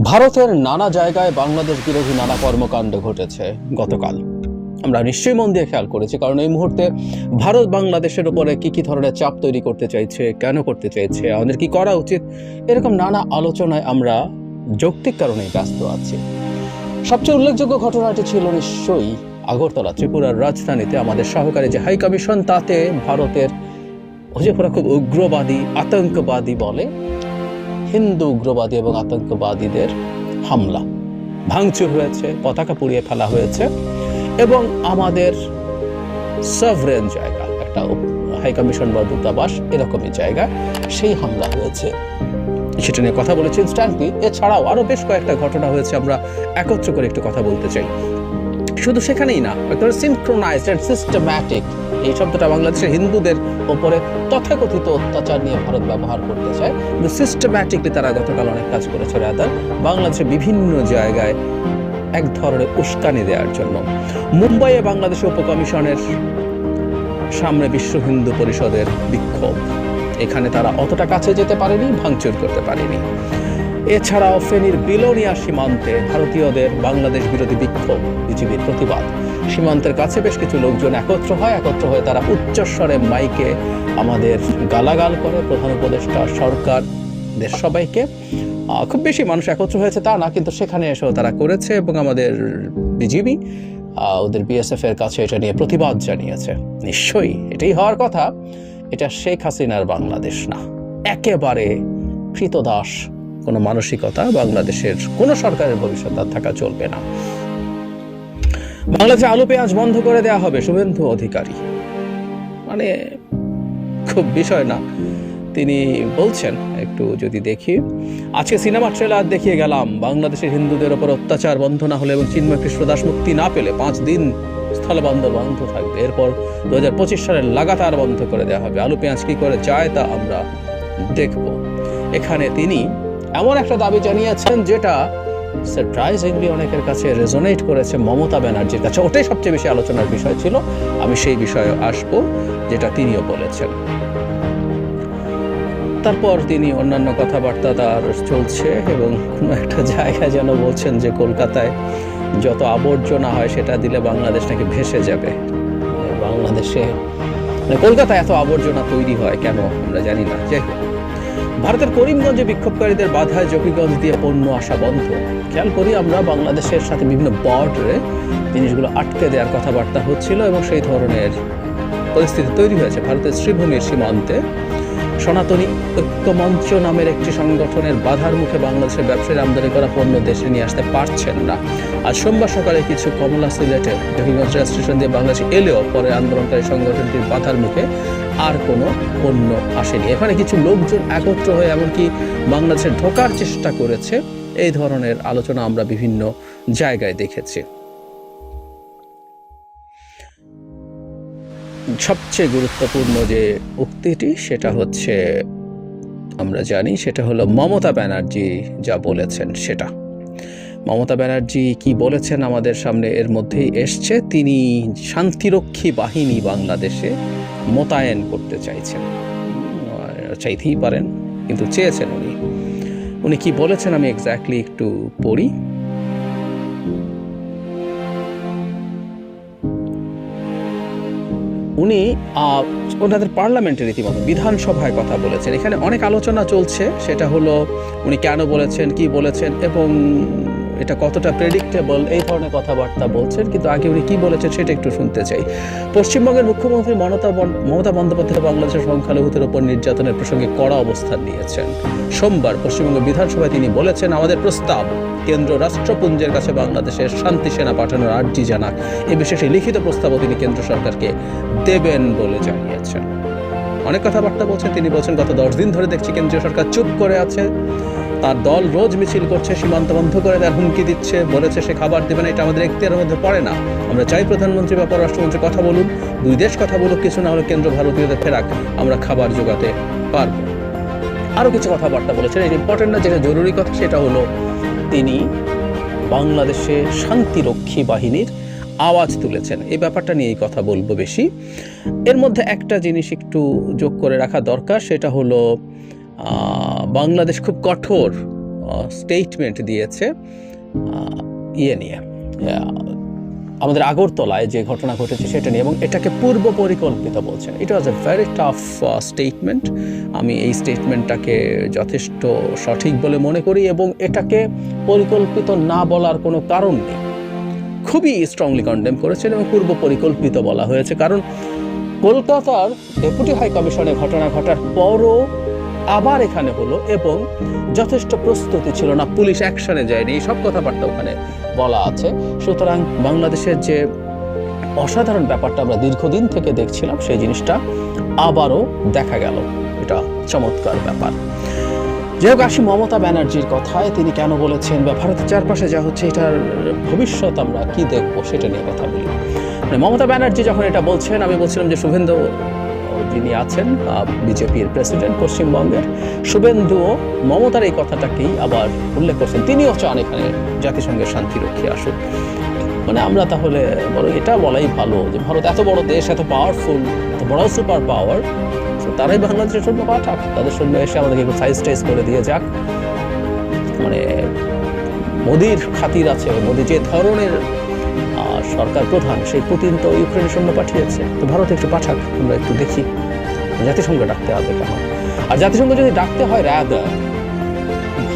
ভারতের নানা জায়গায় বাংলাদেশ বিরোধী নানা কর্মকাণ্ড ঘটেছে গতকাল। আমরা নিশ্চয়ই মন দিয়ে খেয়াল করেছি, কারণ এই মুহূর্তে ভারত বাংলাদেশের উপরে কি কি ধরনের চাপ তৈরি করতে চাইছে, কেন করতে চাইছে, আমাদের কি করা উচিত, এরকম নানা আলোচনায় আমরা যৌক্তিক কারণেই ব্যস্ত আছি। সবচেয়ে উল্লেখযোগ্য ঘটনাটি ছিল নিশ্চয়ই আগরতলা, ত্রিপুরার রাজধানীতে আমাদের সহকারী যে হাই কমিশন, তাতে ভারতের খুব উগ্রবাদী, আতঙ্কবাদী বলে হিন্দু উগ্রবাদী এবং আতঙ্কবাদীদের হামলা ভাঙচুর হয়েছে, পতাকা পুড়িয়ে ফেলা হয়েছে এবং আমাদের সাভরেন জায়গা, একটা হাইকমিশন বা দূতাবাস এরকমই জায়গা, সেই হামলা হয়েছে। সেটা নিয়ে কথা বলেছেন ইনস্ট্যান্টলি। এছাড়াও আরও বেশ কয়েকটা ঘটনা হয়েছে, আমরা একত্র করে একটু কথা বলতে চাই। শুধু সেখানেই না একটা সিনক্রোনাইজড অ্যান্ড সিস্টেম্যাটিক এই শব্দটা বাংলাদেশের হিন্দুদের ওপরে তথাকথিত অত্যাচার নিয়ে ভারত ব্যবহার করতে চায়। কিন্তু সিস্টেম্যাটিকলি তারা গতকাল অনেক কাজ করেছে, রাদার। বাংলাদেশের বিভিন্ন জায়গায় এক ধরনের উস্কানি দেওয়ার জন্য। মুম্বাইয়ে বাংলাদেশ উপকমিশনের সামনে বিশ্ব হিন্দু পরিষদের বিক্ষোভ। এখানে তারা অতটা কাছে যেতে পারেনি, ভাঙচুর করতে পারেনি। এছাড়াও ফেনীর বিলোনিয়া সীমান্তে ভারতীয়দের বাংলাদেশ বিরোধী বিক্ষোভ, বিজিবির প্রতিবাদ। সীমান্তের কাছে বেশ কিছু লোকজন একত্র হয়, একত্র হয়ে তারা উচ্চস্বরে মাইকে আমাদের গালাগাল করে। প্রধান উপদেষ্টা সরকার দেশ সবাইকে খুব বেশি মানুষ একত্র হয়েছে তা না, কিন্তু সেখানে এসেও তারা করেছে এবং আমাদের বিজিবি ওদের বিএসএফ এর কাছে এটা নিয়ে প্রতিবাদ জানিয়েছে। নিশ্চয়ই এটাই হওয়ার কথা। এটা শেখ হাসিনার বাংলাদেশ না। একেবারে কৃতদাস কোনো মানসিকতা বাংলাদেশের কোনো সরকারের ভবিষ্যৎ আর থাকা চলবে না। বাংলাদেশে আলু, পেঁয়াজ বন্ধ করে দেওয়া হবে, শুভেন্দু অধিকারী। মানে খুব বিষয় না। তিনি বলছেন, একটু যদি দেখি, আজকে সিনেমা ট্রেলার দেখিয়ে গেলাম, বাংলাদেশের হিন্দুদের ওপর অত্যাচার বন্ধ না হলে এবং চিন্ময় কৃষ্ণদাস মুক্তি না পেলে পাঁচ দিন স্থলবন্দর বন্ধ থাকবে। এরপর দু হাজার পঁচিশ সালে লাগাতার বন্ধ করে দেওয়া হবে। আলু, পেঁয়াজ কী করে চায় তা আমরা দেখব। এখানে তিনি এমন একটা দাবি জানিয়েছেন যেটা সারপ্রাইজিংলি অনেকের কাছে রেজোনেট করেছে মমতা ব্যানার্জির কাছে। ওটাই সবচেয়ে বেশি আলোচনার বিষয় ছিল। আমি সেই বিষয়ে আসব, যেটা তিনিও বলেছেন। তারপর তিনি অন্যান্য কথাবার্তা তার চলছে এবং কোনো একটা জায়গায় যেন বলছেন যে কলকাতায় যত আবর্জনা হয় সেটা দিলে বাংলাদেশ নাকি ভেসে যাবে। বাংলাদেশে মানে কলকাতায় এত আবর্জনা তৈরি হয় কেন? আমরা জানি না। যাই হোক। ভারতের করিমগঞ্জে বিক্ষোভকারীদের বাধায় জকিগঞ্জ দিয়ে পণ্য আসা বন্ধ। খেয়াল করি আমরা বাংলাদেশের সাথে বিভিন্ন বর্ডারে জিনিসগুলো আটকে দেওয়ার কথাবার্তা হচ্ছিল এবং সেই ধরনের পরিস্থিতি তৈরি হয়েছে ভারতের শ্রীভূমির সীমান্তে। সনাতনী ঐক্যমঞ্চ নামের একটি সংগঠনের বাধার মুখে বাংলাদেশের ব্যবসায়ী আমদানি করা পণ্য দেশে নিয়ে আসতে পারছেন না। আজ সোমবার সকালে কিছু কমলা সিলেটে জহিগঞ্জ রেল স্টেশন দিয়ে বাংলাদেশ এলেও পরে আন্দোলনকারী সংগঠনটির বাধার মুখে আর কোনো পণ্য আসেনি। এখানে কিছু লোকজন একত্র হয়ে এমনকি বাংলাদেশে ঢোকার চেষ্টা করেছে। এই ধরনের আলোচনা আমরা বিভিন্ন জায়গায় দেখেছি। সবচেয়ে গুরুত্বপূর্ণ যে উক্তিটি, সেটা হচ্ছে, আমরা জানি, সেটা হলো মমতা ব্যানার্জি যা বলেছেন সেটা। মমতা ব্যানার্জি কি বলেছেন আমাদের সামনে এর মধ্যেই এসছে। তিনি শান্তিরক্ষী বাহিনী বাংলাদেশে মোতায়েন করতে চাইছেন। চাইতেই পারেন, কিন্তু চেয়েছেন উনি। উনি কি বলেছেন আমি এক্স্যাক্টলি একটু পড়ি। উনি ওনাদের পার্লামেন্টের রীতিমতো বিধানসভায় কথা বলেছেন। এখানে অনেক আলোচনা চলছে, সেটা হলো উনি কেন বলেছেন, কি বলেছেন, এবং এটা কতটা প্রেডিক্টেবল এই ধরনের কথাবার্তা বলছেন, কিন্তু আগে উনি কি বলেছেন সেটা একটু শুনতে চাই। পশ্চিমবঙ্গের মুখ্যমন্ত্রী মমতা মমতা বন্দ্যোপাধ্যায় বাংলাদেশের সংখ্যালঘুদের উপর নির্যাতনের প্রসঙ্গে কড়া অবস্থান নিয়েছেন। সোমবার পশ্চিমবঙ্গ বিধানসভায় তিনি বলেছেন, আমাদের প্রস্তাব, কেন্দ্র রাষ্ট্রপুঞ্জের কাছে বাংলাদেশের শান্তি সেনা পাঠানোর আর্জি জানাক। এ বিশেষে লিখিত প্রস্তাবও তিনি কেন্দ্র সরকারকে দেবেন বলে জানিয়েছেন। অনেক কথাবার্তা বলছেন, তিনি বলছেন, গত দশ দিন ধরে দেখছি কেন্দ্রীয় সরকার চুপ করে আছে। তার দল রোজ মিছিল করছে, সীমান্ত বন্ধ করে দেওয়ার হুমকি দিচ্ছে, বলেছে সে খাবার দেবে না, এটা আমাদের এখতিয়ারের মধ্যে পড়ে না। আমরা চাই প্রধানমন্ত্রী বা পররাষ্ট্রমন্ত্রী কথা বলুন, দুই দেশ কথা বলুক, কিছু না হলে কেন্দ্র ভারতীয়দের ফেরাক, আমরা খাবার জোগাতে পারব। আরও কিছু কথাবার্তা বলেছেন এটা ইম্পর্টেন্ট না, যেটা জরুরি কথা, সেটা হলো তিনি বাংলাদেশে শান্তিরক্ষী বাহিনীর আওয়াজ তুলেছেন। এই ব্যাপারটা নিয়েই কথা বলব বেশি। এর মধ্যে একটা জিনিস একটু যোগ করে রাখা দরকার, সেটা হলো বাংলাদেশ খুব কঠোর স্টেটমেন্ট দিয়েছে ইয়ে নিয়ে। আমাদের আগরতলায় যে ঘটনা ঘটেছে সেটা নিয়ে, এবং এটাকে পূর্ব পরিকল্পিত বলছেন। It was a very tough statement আমি এই স্টেটমেন্টটাকে যথেষ্ট সঠিক বলে মনে করি, এবং এটাকে পরিকল্পিত না বলার কোনো কারণ নেই। খুবই স্ট্রংলি কন্ডেম করেছেন এবং পূর্ব পরিকল্পিত বলা হয়েছে, কারণ কলকাতার ডেপুটি হাই কমিশনে ঘটনা ঘটার পরও আবার এখানে হলো এবং যথেষ্ট প্রস্তুতি ছিল না, পুলিশ অ্যাকশনে যায়নি সব কথাবার্তা ওখানে বলা আছে। সুতরাং বাংলাদেশের যে অসাধারণ ব্যাপারটা আমরা দীর্ঘদিন থেকে দেখছিলাম, সেই জিনিসটা আবারও দেখা গেল। এটা চমৎকার ব্যাপার। যাই হোক, আসি মমতা ব্যানার্জির কথায়। তিনি কেন বলেছেন বা ভারতের চারপাশে যা হচ্ছে, এটার ভবিষ্যৎ আমরা কি দেখব, সেটা নিয়ে কথা বলি। মানে মমতা ব্যানার্জি যখন এটা বলছেন, আমি বলছিলাম যে শুভেন্দু যিনি আছেন বিজেপির প্রেসিডেন্ট পশ্চিমবঙ্গের শুভেন্দুও মমতার এই কথাটাকেই আবার উল্লেখ করছেন। তিনিও চান এখানে জাতিসংঘের শান্তি রক্ষী আসুক মানে আমরা তাহলে বড় এটা বলাই ভালো যে ভারত এত বড় দেশ, এত পাওয়ারফুল এত বড় সুপার পাওয়ার তারাই বাংলাদেশের সৈন্য পাঠাক। তাদের সৈন্য এসে আমাদেরকে একটু সাইজ টাইজ করে দিয়ে যাক। মানে মোদির খাতির আছে, মোদি যে ধরনের সরকার প্রধান সেই পুতিন তো ইউক্রেনের সৈন্য পাঠিয়েছে। তো ভারত একটু পাঠাক, আমরা একটু দেখি। জাতিসংঘ ডাকতে হবে কেন? আর জাতিসংঘ যদি ডাকতে হয় রাদার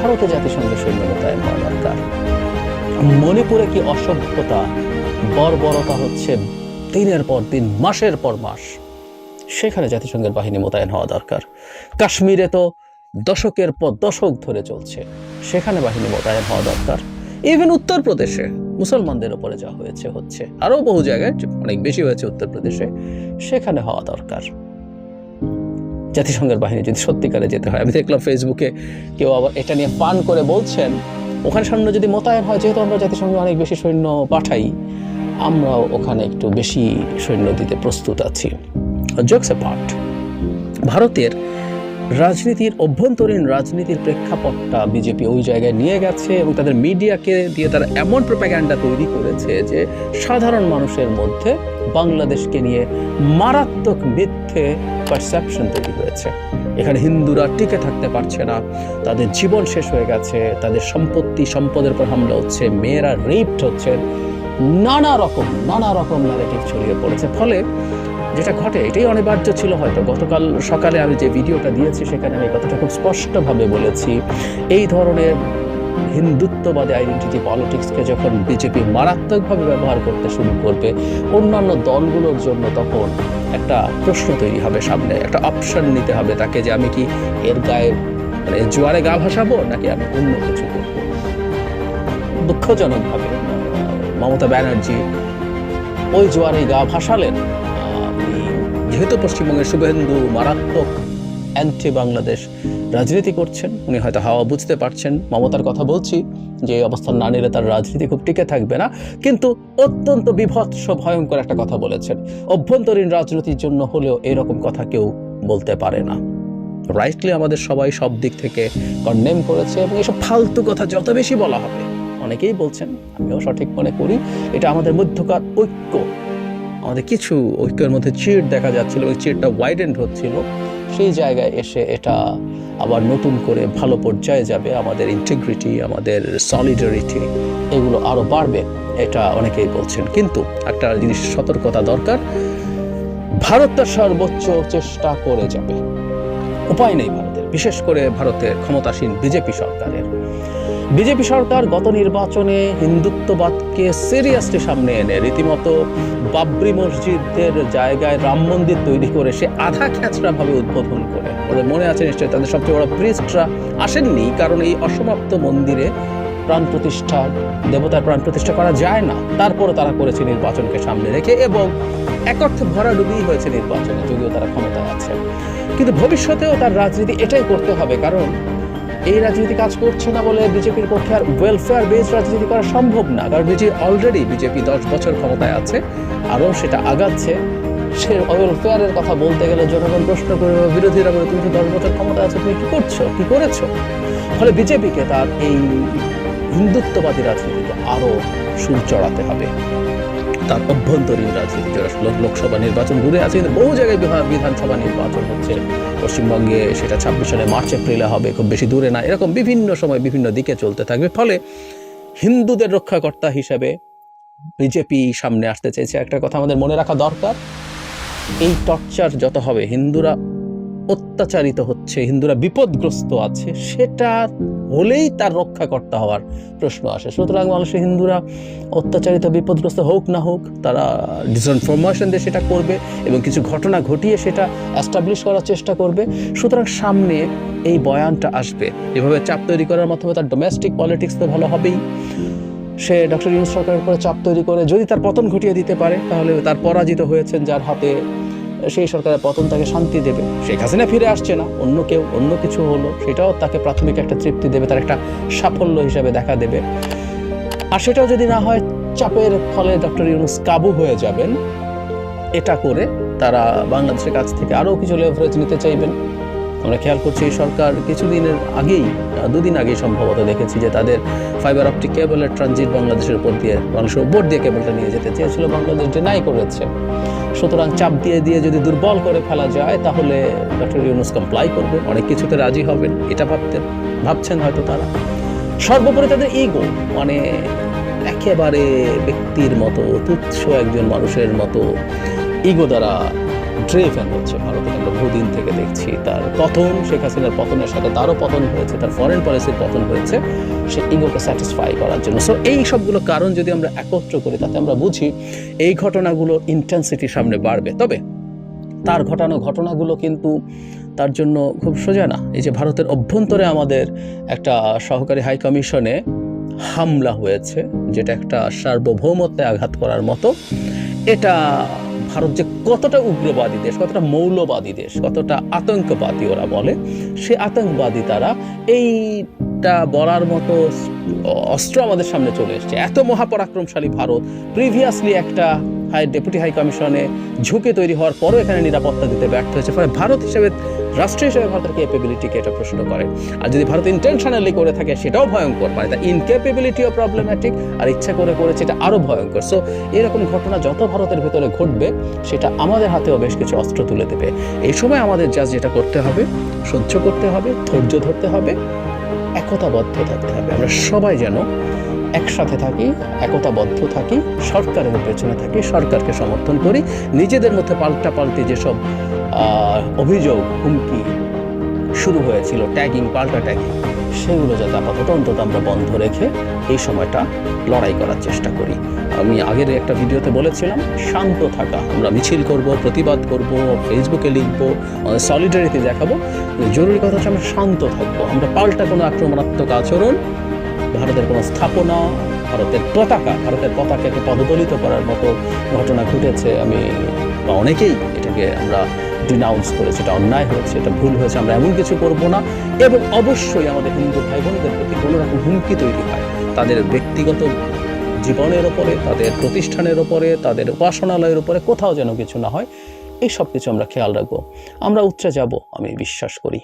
ভারতে জাতিসংঘের সৈন্য মোতায়েন হওয়া দরকার মণিপুরে কি অসভ্যতা, বর্বরতা হচ্ছে দিনের পর দিন, মাসের পর মাস। সেখানে জাতিসংঘের বাহিনী মোতায়েন হওয়া দরকার। কাশ্মীরে তো দশকের পর দশক ধরে চলছে। সেখানে বাহিনী মোতায়েন হওয়া দরকার। ইভেন উত্তরপ্রদেশে মুসলমানদের উপরে যা হয়েছে, হচ্ছে। আরও বহু জায়গায়, অনেক বেশি হয়েছে উত্তরপ্রদেশে, সেখানে হওয়া দরকার। জাতিসংঘের বাহিনী যদি সত্যিকারে যেতে হয়, আমি দেখলাম ফেসবুকে কেউ আবার এটা নিয়ে ফান করে বলছেন, ওখানে সৈন্য যদি মোতায়েন হয়, যেহেতু আমরা জাতিসংঘে অনেক বেশি সৈন্য পাঠাই, আমরাও ওখানে একটু বেশি সৈন্য দিতে প্রস্তুত আছি। জোকস পার্ট ভারতের রাজনীতির অভ্যন্তরীণ রাজনীতির প্রেক্ষাপটটা বিজেপি ওই জায়গায় নিয়ে গেছে এবং তাদের মিডিয়াকে দিয়ে তারা এমন প্রোপাগ্যান্ডা তৈরি করেছে যে সাধারণ মানুষের মধ্যে বাংলাদেশকে নিয়ে মারাত্মক মিথ্যে পারসেপশন তৈরি হয়েছে। এখানে হিন্দুরা টিকে থাকতে পারছে না, তাদের জীবন শেষ হয়ে গেছে, তাদের সম্পত্তি, সম্পদের উপর হামলা হচ্ছে, মেয়েরা রেপড হচ্ছে, নানা রকম নানা রকম ন্যারেটিভ ছড়িয়ে পড়েছে। ফলে যেটা ঘটে, এটাই অনিবার্য ছিল হয়তো। গতকাল সকালে আমি যে ভিডিওটা দিয়েছি, সেখানে আমি কথাটা খুব স্পষ্টভাবে বলেছি। এই ধরনের হিন্দুত্ববাদী আইডেন্টিটি পলিটিক্সকে যখন বিজেপি মারাত্মকভাবে ব্যবহার করতে শুরু করবে, অন্যান্য দলগুলোর জন্য তখন একটা প্রশ্ন তৈরি হবে সামনে। একটা অপশন নিতে হবে তাকে যে আমি কি এর গায়ে মানে জোয়ারে গা ভাসাবো, নাকি আমি অন্য কিছু করব? দুঃখজনকভাবে মমতা ব্যানার্জি ওই জোয়ারে গা ভাসালেন। যেহেতু পশ্চিমবঙ্গের শুভেন্দু মারাত্মক অ্যান্টি বাংলাদেশ রাজনীতি করছেন, উনি হয়তো হাওয়া বুঝতে পারছেন, মমতার কথা বলছি যে অবস্থান না নিলে তার রাজনীতি খুব টিকে থাকবে না, কিন্তু অত্যন্ত বিভৎস, ভয়ঙ্কর একটা কথা বলেছেন। অভ্যন্তরীণ রাজনীতির জন্য হলেও এরকম কথা কেউ বলতে পারে না। রাইটলি আমাদের সবাই সব দিক থেকে কন্ডেম করেছে এবং এসব ফালতু কথা যত বেশি বলা হবে, অনেকেই বলছেন, আমিও সঠিক মনে করি, এটা আমাদের মধ্যকার ঐক্য। আমাদের কিছু ঐক্যের মধ্যে চিড় দেখা যাচ্ছিল, ওই চিড়টা ওয়াইডেন্ড হচ্ছিল। সেই জায়গায় এসে এটা আবার নতুন করে ভালো পর্যায়ে যাবে, আমাদের ইন্টিগ্রিটি আমাদের সলিডারিটি এগুলো আরও বাড়বে, এটা অনেকেই বলছেন। কিন্তু একটা জিনিস সতর্কতা দরকার, ভারত তার সর্বোচ্চ চেষ্টা করে যাবে। উপায় নেই ভারতের, বিশেষ করে ভারতের ক্ষমতাসীন বিজেপি সরকারের। বিজেপি সরকার গত নির্বাচনে হিন্দুত্ববাদকে সিরিয়াসলি সামনে এনে রীতিমতো বাবরি মসজিদের জায়গায় রাম মন্দির তৈরি করে সে আধা খ্যাচড়া ভাবে উদ্বোধন করে। ওদের মনে আছে নিশ্চয়ই তাদের সবচেয়ে বড় প্রিস্টরা আসেননি, কারণ এই অসমাপ্ত মন্দিরে প্রাণ প্রতিষ্ঠা, দেবতার প্রাণ প্রতিষ্ঠা করা যায় না। তারপরে তারা করেছে নির্বাচনকে সামনে রেখে এবং এক অর্থে ভরাডুবি হয়েছে নির্বাচনে, যদিও তারা ক্ষমতায় আছে কিন্তু ভবিষ্যতেও তার রাজনীতি এটাই করতে হবে, কারণ এই রাজনীতি কাজ করছে না বলে বিজেপির পক্ষে আর ওয়েলফেয়ার বেস রাজনীতি করা সম্ভব না। কারণ বিজেপি অলরেডি বিজেপি দশ বছর ক্ষমতায় আছে, আরও সেটা আগাচ্ছে, সে ওয়েলফেয়ারের কথা বলতে গেলে জনগণ প্রশ্ন করবে, বিরোধীরা বলে, তুমি তো দশ বছর ক্ষমতায় আছো, তুমি কি করছ? কি করেছ? ফলে বিজেপিকে তার এই হিন্দুত্ববাদী রাজনীতিকে আরও সুর চড়াতে হবে। তার অভ্যন্তরীণ রাজনীতি লোকসভা নির্বাচন ঘুরে আছে কিন্তু বহু জায়গায় বিধানসভা নির্বাচন হচ্ছে। পশ্চিমবঙ্গে সেটা ছাব্বিশ সালে মার্চ, এপ্রিলে হবে, খুব বেশি দূরে না। এরকম বিভিন্ন সময় বিভিন্ন দিকে চলতে থাকবে। ফলে হিন্দুদের রক্ষাকর্তা হিসাবে বিজেপি সামনে আসতে চেয়েছে। একটা কথা আমাদের মনে রাখা দরকার, এই টর্চার যত হবে, হিন্দুরা অত্যাচারিত হচ্ছে, হিন্দুরা বিপদগ্রস্ত আছে, সেটা হলেই তার রক্ষাকর্তা হওয়ার প্রশ্ন আসে। সুতরাং মানুষের হিন্দুরা অত্যাচারিত, বিপদগ্রস্ত হোক না হোক, তারা ডিসইনফরমেশন দিয়ে সেটা করবে এবং কিছু ঘটনা ঘটিয়ে সেটা অ্যাস্টাবলিশ করার চেষ্টা করবে। সুতরাং সামনে এই বয়ানটা আসবে। এভাবে চাপ তৈরি করার মাধ্যমে তার ডোমেস্টিক পলিটিক্স তো ভালো হবেই। সে ডক্টর ইউনুস সরকারের উপরে চাপ তৈরি করে যদি তার পতন ঘটিয়ে দিতে পারে, তাহলে তার পরাজিত হয়েছেন যার হাতে সেই সরকারের পতন তাকে শান্তি দেবে। শেখ হাসিনা ফিরে আসছে না, অন্য কেউ, অন্য কিছু হলো, সেটাও তাকে প্রাথমিক একটা তৃপ্তি দেবে, তার একটা সাফল্য হিসাবে দেখা দেবে। আর সেটাও যদি না হয়, চাপের ফলে ডক্টর ইউনুস কাবু হয়ে যাবেন। এটা করে তারা বাংলাদেশের কাছ থেকে আরও কিছু লেভারেজ নিতে চাইবেন। আমরা খেয়াল করছি এই সরকার কিছুদিনের আগেই দুদিন আগেই সম্ভবত দেখেছি যে তাদের ফাইবার অপটিক কেবলের ট্রানজিট বাংলাদেশের উপর দিয়ে বাংলাদেশের উপর দিয়ে কেবলটা নিয়ে যেতে চেয়েছিল। বাংলাদেশ ডিনাই করেছে। সুতরাং চাপ দিয়ে দিয়ে যদি দুর্বল করে ফেলা যায়, তাহলে ডক্টর ইউনুস কমপ্লাই করবে। অনেক কিছুতে রাজি হবেন, এটা ভাবতেন ভাবছেন হয়তো তারা। সর্বোপরি তাদের ইগো মানে একেবারে ব্যক্তির মতো, তুচ্ছ একজন মানুষের মতো ইগো দ্বারা ড্রেভেন হচ্ছে ভারতে। আমরা বহুদিন থেকে দেখছি তার পতন, শেখ হাসিনার পতনের সাথে তারও পতন হয়েছে, তার ফরেন পলিসির পতন হয়েছে, সে ইগোকে স্যাটিসফাই করার জন্য। সো এই সবগুলো কারণ যদি আমরা একত্র করি, তাতে আমরা বুঝি এই ঘটনাগুলোর ইন্টেন্সিটি সামনে বাড়বে। তবে তার ঘটানো ঘটনাগুলো কিন্তু তার জন্য খুব সোজা না। এই যে ভারতের অভ্যন্তরে আমাদের একটা সহকারী হাই কমিশনে হামলা হয়েছে, যেটা একটা সার্বভৌমত্বে আঘাত করার মতো। এটা ভারত যে কতটা উগ্রবাদী দেশ, কতটা মৌলবাদী দেশ, কতটা আতঙ্কবাদী ওরা বলে, সে আতঙ্কবাদী তারা এইটা বলার মতো অস্ত্র আমাদের সামনে চলে এসছে। এত মহাপরাক্রমশালী ভারত প্রিভিয়াসলি একটা হাই ডেপুটি হাই কমিশনে ঝুঁকে তৈরি হওয়ার পরও এখানে নিরাপত্তা দিতে ব্যর্থ হয়েছে। ফলে ভারত হিসেবে রাষ্ট্র হিসেবে ভারতের ক্যাপেবিলিটিকে এটা প্রশ্ন করে। আর যদি ভারত ইন্টেনশনালি করে থাকে, সেটাও ভয়ঙ্কর। মানে তার ইনক্যাপেবিলিটিও প্রবলেম্যাটিক আর ইচ্ছা করে করেছে, এটা আরও ভয়ঙ্কর। সো এরকম ঘটনা যত ভারতের ভেতরে ঘটবে, সেটা আমাদের হাতেও বেশ কিছু অস্ত্র তুলে দেবে। এই সময় আমাদের যা যেটা করতে হবে, সহ্য করতে হবে, ধৈর্য ধরতে হবে, একতাবদ্ধ থাকতে হবে। আমরা সবাই যেন একসাথে থাকি, একতাবদ্ধ থাকি, সরকারের পেছনে থাকি, সরকারকে সমর্থন করি, নিজেদের মধ্যে পাল্টা পাল্টি যেসব অভিযোগ, হুমকি শুরু হয়েছিল ট্যাগিং পাল্টা ট্যাগিং সেগুলো যাতে আপাতত অন্তত আমরা বন্ধ রেখে এই সময়টা লড়াই করার চেষ্টা করি। আমি আগের একটা ভিডিওতে বলেছিলাম, শান্ত থাকা, আমরা মিছিল করব, প্রতিবাদ করব ফেসবুকে লিখব সলিডারিতে দেখাবো। জরুরি কথা হচ্ছে আমরা শান্ত থাকব, আমরা পাল্টা কোনো আক্রমণাত্মক আচরণ ভারতের কোনো স্থাপনা, ভারতের পতাকা, ভারতের পতাকাকে পদদলিত করার মতো ঘটনা ঘটেছে, আমি বা অনেকেই এটাকে আমরা ডিনাউন্স করেছি, এটা অন্যায় হয়েছে, এটা ভুল হয়েছে, আমরা এমন কিছু করব না। এবং অবশ্যই আমাদের হিন্দু ভাই বোনদের প্রতি কোনো রকম হুমকি তৈরি হয়। তাদের ব্যক্তিগত জীবনের ওপরে, তাদের প্রতিষ্ঠানের ওপরে, তাদের উপাসনালয়ের উপরে কোথাও যেন কিছু না হয় এই সব কিছু আমরা খেয়াল রাখব। আমরা উচ্চে যাব, আমি বিশ্বাস করি।